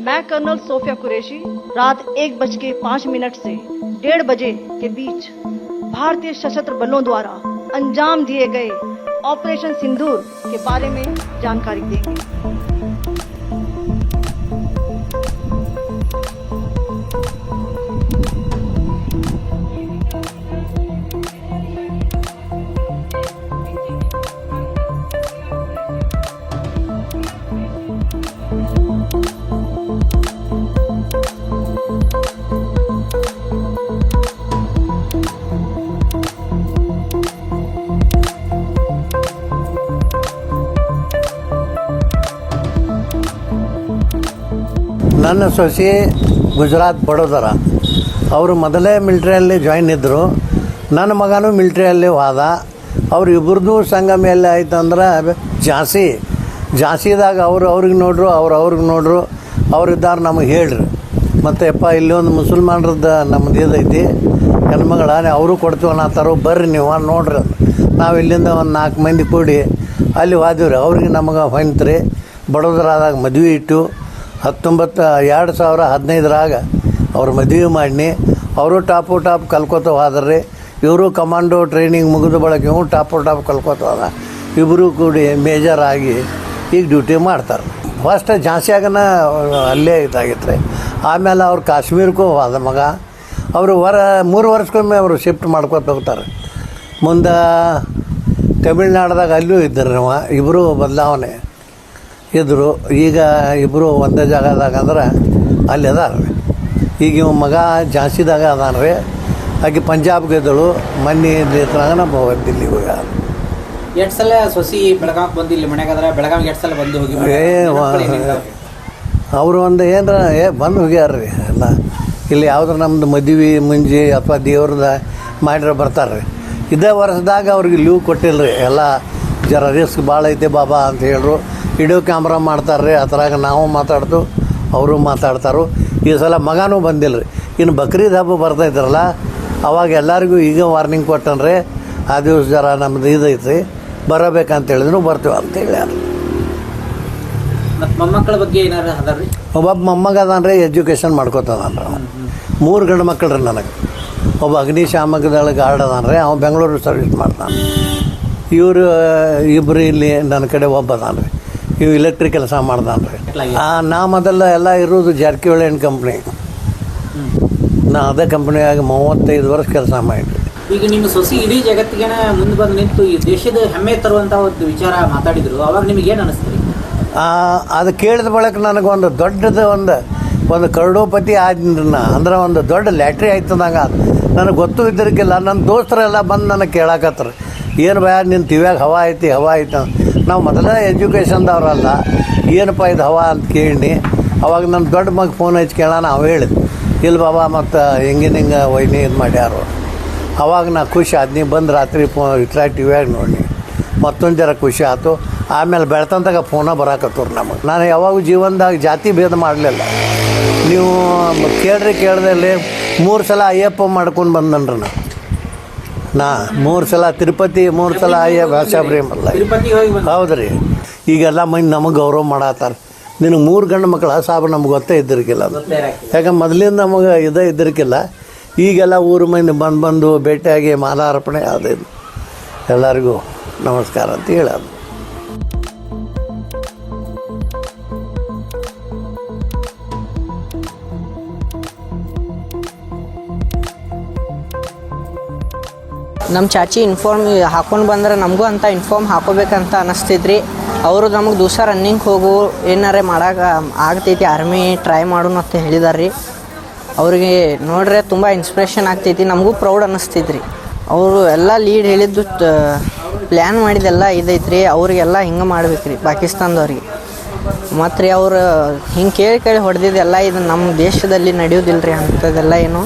मैं colonel Sophia Qureshi, रात एक बज के पाँच मिनट से डेढ़ बजे के बीच भारतीय सशस्त्र बलों द्वारा अंजाम दिए गए ऑपरेशन सिंदूर के बारे में जानकारी देंगे। ನನ್ನ ಸೊಸಿ ಗುಜರಾತ್ ಬಡೋದರ. ಅವರು ಮೊದಲೇ ಮಿಲ್ಟ್ರಿಯಲ್ಲಿ ಜಾಯಿನ್ ಇದ್ದರು ನನ್ನ ಮಗನೂ ಮಿಲ್ಟ್ರಿಯಲ್ಲಿ ಹೋದ ಅವ್ರು ಇಬ್ಬರದು ಸಂಗಮ ಎಲ್ಲಿ ಆಯ್ತು ಅಂದ್ರೆ ಜಾಸ್ತಿ, ಜಾಸ್ತಿದಾಗ ಅವರು ಅವ್ರಿಗೆ ನೋಡ್ರು, ಅವ್ರು ಅವ್ರಿಗೆ ನೋಡ್ರು. ಅವ್ರಿದ್ದಾರೆ ನಮಗೆ ಹೇಳ್ರಿ. ಮತ್ತು ಯಪ್ಪ, ಇಲ್ಲಿ ಒಂದು ಮುಸಲ್ಮಾನ್ರದ್ದು ನಮ್ಮದು ಇದೈತಿ ಹೆಣ್ಮಗಳ ಅವರು ಕೊಡ್ತೀವಿ ಅನ್ನತ್ತಾರೋ ಬರ್ರಿ ನೀವು ನೋಡ್ರಿ. ನಾವು ಇಲ್ಲಿಂದ ಒಂದು ನಾಲ್ಕು ಮಂದಿ ಕೂಡಿ ಅಲ್ಲಿ ಹೋದಿವ್ರಿ ಅವ್ರಿಗೆ ನಮಗೆ ಹೊಂತ್ರಿ ಬಡೋದರಾದಾಗ ಮದುವೆ ಇಟ್ಟು ಹತ್ತೊಂಬತ್ತು, ಎರಡು ಸಾವಿರ ಹದಿನೈದರಾಗ ಅವ್ರು ಮದುವೆ ಮಾಡಿನಿ. ಅವರು ಟಾಪು ಟಾಪ್ ಕಲ್ಕೋತ ಹೋದ್ರಿ. ಇವರು ಕಮಾಂಡೋ ಟ್ರೈನಿಂಗ್ ಮುಗಿದ ಬಳಕೆ ಇವು ಟಾಪು ಟಾಪ್ ಕಲ್ಕೋತ ಇಬ್ಬರು ಕೂಡಿ ಮೇಜರ್ ಆಗಿ ಈಗ ಡ್ಯೂಟಿ ಮಾಡ್ತಾರೆ. ಫಸ್ಟ್ ಝಾನ್ಸಿಯಾಗನ ಅಲ್ಲೇ ಇದಾಗಿತ್ತು ಆಮೇಲೆ ಅವ್ರು ಕಾಶ್ಮೀರಕ್ಕೂ ಹೋದ ಮಗ. ಅವರು ವರ ಮೂರು ವರ್ಷಕ್ಕೊಮ್ಮೆ ಅವರು ಶಿಫ್ಟ್ ಮಾಡ್ಕೊತ ಹೋಗ್ತಾರೆ. ಮುಂದೆ ತಮಿಳ್ನಾಡ್ದಾಗ ಅಲ್ಲೂ ಇದ್ದರು ಅವ ಇಬ್ಬರು ಬದಲಾವಣೆ. ಇದ್ದರು ಈಗ ಇಬ್ಬರು ಒಂದೇ ಜಾಗದಾಗ ಅಂದ್ರೆ ಅಲ್ಲಿ ಅದಾರ ಈಗ ಇವ ಮಗ ಝಾನ್ಸಿದಾಗ ಅದಾನ ರೀ. ಆಕೆ ಪಂಜಾಬ್ಗೆ ಇದ್ದಳು. ಮೊನ್ನೆ ಇದ್ದಾಗ ನಮ್ಮ ದಿಲ್ಲಿ ಹೋಗ ಎಷ್ಟು ಸಲ ಸೊಸಿ ಬೆಳಗಾವಿಗೆ ಬಂದು ಇಲ್ಲಿ ಮನೆಗೆ ಅದ್ರ ಬೆಳಗಾವಿಗೆ ಎಷ್ಟು ಸಲ ಬಂದು ಹೋಗಿ ಏ ಅವರು ಒಂದು ಏನರ ಏ ಬಂದು ಹೋಗ್ಯಾರ ರೀ. ಎಲ್ಲ ಇಲ್ಲಿ ಯಾವ್ದಾರ ನಮ್ದು ಮದುವೆ ಮುಂಜಿ ಅಥವಾ ದೇವ್ರದ ಮಾಡಿರೋ ಬರ್ತಾರೆ ರೀ. ಇದೇ ವರ್ಷದಾಗ ಅವ್ರಿಗೆ ಲೀವ್ ಕೊಟ್ಟಿಲ್ಲ ರೀ ಎಲ್ಲ ಜರ ರಿಸ್ಕ್ ಭಾಳ ಐತೆ ಬಾಬಾ ಅಂತ ಹೇಳ್ರು. ವಿಡಿಯೋ ಕ್ಯಾಮ್ರಾ ಮಾಡ್ತಾರೆ ರೀ ಅದ್ರಾಗ ನಾವು ಮಾತಾಡ್ತು ಅವರು ಮಾತಾಡ್ತಾರು. ಈ ಸಲ ಮಗನೂ ಬಂದಿಲ್ಲ ರೀ ಇನ್ನು ಬಕ್ರೀದ್ ಹಬ್ಬ ಬರ್ತಾಯಿದ್ರಲ್ಲ ಅವಾಗ ಎಲ್ಲರಿಗೂ ಈಗ ವಾರ್ನಿಂಗ್ ಕೊಟ್ಟನ್ರಿ ಆ ದಿವಸ ಜರ ನಮ್ದು ಇದೈತಿ ಬರಬೇಕಂತ ಹೇಳಿದ್ರು ಬರ್ತೀವಿ ಅಂತ ಹೇಳ್ಯಾರ ಮತ್ತು ಮೊಮ್ಮಕ್ಕಳ ಬಗ್ಗೆ ಏನಾರು ಅದಾರ್ರಿ? ಒಬ್ಬ ಮೊಮ್ಮಗ ಅದಾನ್ರಿ ಎಜುಕೇಷನ್ ಮಾಡ್ಕೋತದಾನ್ರಿ ಅವ ಮೂರು ಗಂಡು ಮಕ್ಕಳು ರೀ ನನಗೆ. ಒಬ್ಬ ಅಗ್ನಿಶಾಮಕದಳ ಗಾರ್ಡ್ ಗಾರ್ಡ್ ರೀ ಅವ್ನು ಬೆಂಗಳೂರು ಸರ್ವಿಸ್ ಮಾಡ್ತಾನೆ ಇವರು ಇಬ್ಬರು ಇಲ್ಲಿ ನನ್ನ ಕಡೆ ಒಬ್ಬ ಅದಾನ್ರಿ. ಇವು ಇಲೆಕ್ಟ್ರಿಕ್ ಕೆಲಸ ಮಾಡ್ದಾನ್ರಿ ಆ, ನಾ ಮೊದಲ ಎಲ್ಲ ಇರೋದು ಜಾರಕಿಹೊಳಿ ಅಂಡ್ ಕಂಪ್ನಿ ನಾ ಅದೇ ಕಂಪ್ನಿಯಾಗಿ ಮೂವತ್ತೈದು ವರ್ಷ ಕೆಲಸ ಮಾಡಿದ್ವಿ ಈಗ ನಿಮ್ಮ ಸೊಸಿ ಇಡೀ ಜಗತ್ತಿಗೆ ಮುಂದೆ ಬಂದು ನಿಂತು ಈ ದೇಶದ ಹೆಮ್ಮೆ ತರುವಂತ ಒಂದು ವಿಚಾರ ಮಾತಾಡಿದ್ರು. ಅವಾಗ ನಿಮ್ಗೆ ಏನು ಅನಿಸ್ತು? ಆ, ಅದು ಕೇಳಿದ ಬಳಿಕ ನನಗೊಂದು ದೊಡ್ಡದ ಒಂದು ಒಂದು ಕರುಡೋಪತಿ ಆದ್ರನ್ನ ಅಂದ್ರೆ ಒಂದು ದೊಡ್ಡ ಲ್ಯಾಟ್ರಿ ಆಯ್ತದಂಗ ನನಗೆ ಗೊತ್ತು ಇದ್ದಿರಕ್ಕಿಲ್ಲ ನನ್ನ ದೋಸ್ತರೆಲ್ಲ ಬಂದು ನನಗೆ ಕೇಳಾಕತ್ರು. ಏನು ಭಯ ನಿನ್ನ ತಿವ್ಯಾಗ ಹವಾ ಐತಿ, ಹವ ಐತಿ. ನಾವು ಮೊದಲೇ ಎಜುಕೇಷನ್ದವ್ರಲ್ಲ, ಏನಪ್ಪ ಇದು ಹವಾ ಅಂತ ಕೇಳಿ, ಅವಾಗ ನನ್ನ ದೊಡ್ಡ ಮಗ ಫೋನ್ ಹಚ್ಚಿ ಕೇಳೋಣ, ಅವ ಹೇಳಿದ್ ಇಲ್ಲಿ ಬಾಬಾ, ಮತ್ತು ಹಿಂಗಿನ ಹಿಂಗೆ ವೈನಿ ಇದು ಮಾಡ್ಯಾರು? ಅವಾಗ ನಾ ಖುಷಿ ಆದ್, ನೀ ಬಂದು ರಾತ್ರಿ ಫೋ ಇಟ್ರಾ ಟಿ ವ್ಯಾಗ ನೋಡಿ. ಮತ್ತೊಂದು ಜರ ಖುಷಿ ಆಯ್ತು ಆಮೇಲೆ ಬೆಳ್ತಂತಾಗ ಫೋನ ಬರಾಕತ್ತವ್ರು ನಮಗೆ. ನಾನು ಯಾವಾಗ ಜೀವನದಾಗ ಜಾತಿ ಭೇದ ಮಾಡಲಿಲ್ಲ. ನೀವು ಕೇಳ್ರಿ ಕೇಳ್ದಲ್ಲಿ ಮೂರು ಸಲ ಅಯ್ಯಪ್ಪ ಮಾಡ್ಕೊಂಡು ಬಂದನ್ರಿ ನಾ. ನಾ ಮೂರು ಸಲ ತಿರುಪತಿ ಮೂರು ಸಲ ಅಯ್ಯ ಶಬರಿಮಲ ಅಲ್ಲ. ಹೋಗಿ ಬಂದು ಹೌದು ರೀ ಈಗೆಲ್ಲ ಮಂದಿ ನಮಗೆ ಗೌರವ ಮಾಡತ್ತಾರ ನಿನಗೆ ಮೂರು ಗಂಡು ಮಕ್ಕಳು ಸಾಬ್ ನಮ್ಗೆ ಗೊತ್ತೇ ಇದ್ದಿರ್ಕಿಲ್ಲ ಅದು. ಯಾಕಂದ್ರೆ ಮೊದಲಿಂದ ನಮಗೆ ಇದೇ ಇದ್ದಿರ್ಕಿಲ್ಲ. ಈಗೆಲ್ಲ ಊರು ಮಂದಿ ಬಂದು ಬಂದು ಭೇಟಿಯಾಗಿ ಮಾಲಾರ್ಪಣೆ ಅದು ಎಲ್ಲರಿಗೂ ನಮಸ್ಕಾರ ಅಂತ ಹೇಳೋದು. ನಮ್ಮ ಚಾಚಿ ಇನ್ಫಾರ್ಮ್ ಹಾಕೊಂಡು ಬಂದ್ರೆ ನಮಗೂ ಅಂತ ಇನ್ಫಾರ್ಮ್ ಹಾಕೋಬೇಕಂತ ಅನ್ನಿಸ್ತಿದ್ರಿ. ಅವರು ನಮಗೆ ದಿವಸ ರನ್ನಿಂಗ್ ಹೋಗು, ಏನಾರೇ ಮಾಡೋಕೆ ಆಗ್ತೈತಿ ಆರ್ಮಿ ಟ್ರೈ ಮಾಡೋಣ ಅಂತ ಹೇಳಿದಾರೆ ರೀ ಅವ್ರಿಗೆ ನೋಡ್ರೆ ತುಂಬ ಇನ್ಸ್ಪಿರೇಷನ್ ಆಗ್ತೈತಿ, ನಮಗೂ ಪ್ರೌಡ್ ಅನ್ನಿಸ್ತೈತ್ರಿ ಅವರು ಎಲ್ಲ ಲೀಡ್ ಹೇಳಿದ್ದು ಪ್ಲ್ಯಾನ್ ಮಾಡಿದೆಲ್ಲ ಇದೈತ್ರಿ, ಅವ್ರಿಗೆಲ್ಲ ಹಿಂಗೆ ಮಾಡ್ಬೇಕ್ರಿ, ಪಾಕಿಸ್ತಾನದವ್ರಿಗೆ. ಮತ್ತು ರೀ ಅವ್ರು ಹಿಂಗೆ ಕೇಳಿ ಕೇಳಿ ಹೊಡೆದಿದ್ದೆಲ್ಲ ಇದು ನಮ್ಮ ದೇಶದಲ್ಲಿ ನಡೆಯೋದಿಲ್ಲ ರೀ ಅಂಥದ್ದೆಲ್ಲ ಏನು